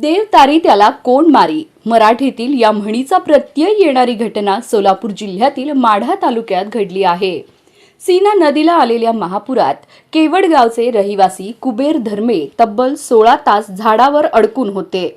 देव तारी त्याला कोण मारी? मराठीतील या म्हणीचा प्रत्यय येणारी घटना सोलापूर जिल्ह्यातील माढा तालुक्यात घडली आहे. सीना नदीला आलेल्या महापुरात केवडगावचे रहिवासी कुबेर धर्मे तब्बल सोळा तास झाडावर अडकून होते.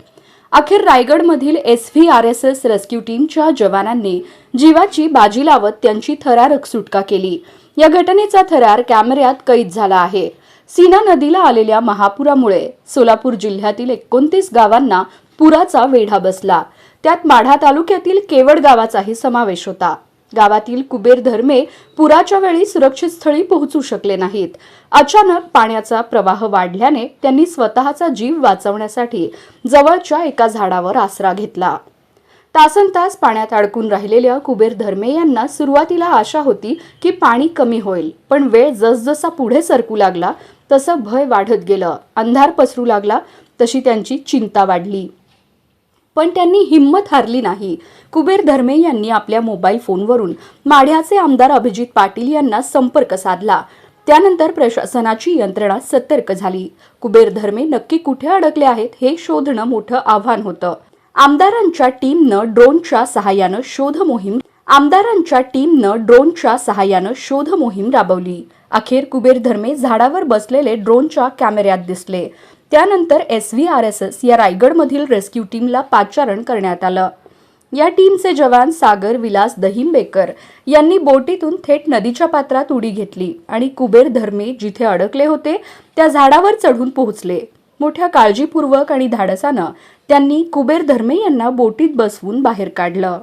अखेर रायगडमधील S V R S S rescue टीमच्या जवानांनी जीवाची बाजी लावत त्यांची थरारक सुटका केली. या घटनेचा थरार कॅमेऱ्यात कैद झाला आहे. सीना नदीला आलेल्या महापुरामुळे सोलापूर जिल्ह्यातील एकोणतीस गावांना पुराचा वेढा बसला. त्यात माढा तालुक्यातील केवड गावाचाही समावेश होता. गावातील कुबेर धर्मे पुराच्या वेळी सुरक्षित स्थळी पोहोचू शकले नाहीत. अचानक पाण्याचा प्रवाह वाढल्याने त्यांनी स्वतःचा जीव वाचवण्यासाठी जवळच्या एका झाडावर आसरा घेतला. तासन तास पाण्यात अडकून राहिलेल्या कुबेर धर्मे यांना सुरुवातीला आशा होती की पाणी कमी होईल पण वेळ जसजसा पुढे सरकू लागला तसं भय वाढत गेलं. अंधार पसरू लागला तशी त्यांची चिंता वाढली. पण त्यांनी हिंमत हारली नाही. कुबेर धर्मे यांनी आपल्या मोबाईल फोनवरून माढ्याचे आमदार अभिजित पाटील यांना संपर्क साधला. त्यानंतर प्रशासनाची यंत्रणा सतर्क झाली. कुबेर धर्मे नक्की कुठे अडकले आहेत हे शोधणं मोठं आव्हान होतं. आमदारांच्या टीमनं ड्रोनच्या सहाय्यानं शोध मोहीम आमदारांच्या टीमनं ड्रोनच्या सहाय्यानं शोध मोहीम राबवली. अखेर कुबेर धर्मे झाडावर बसलेले ड्रोनच्या कॅमेऱ्यात दिसले. त्यानंतर S V R S S या रायगडमधील रेस्क्यू टीमला पाचारण करण्यात आलं. या टीमचे जवान सागर विलास दहिंबेकर यांनी बोटीतून थेट नदीच्या पात्रात उडी घेतली आणि कुबेर धर्मे जिथे अडकले होते त्या झाडावर चढून पोहोचले. मोठ्या काळजीपूर्वक आणि धाडसानं त्यांनी कुबेर धर्मे यांना बोटीत बसवून बाहेर काढलं.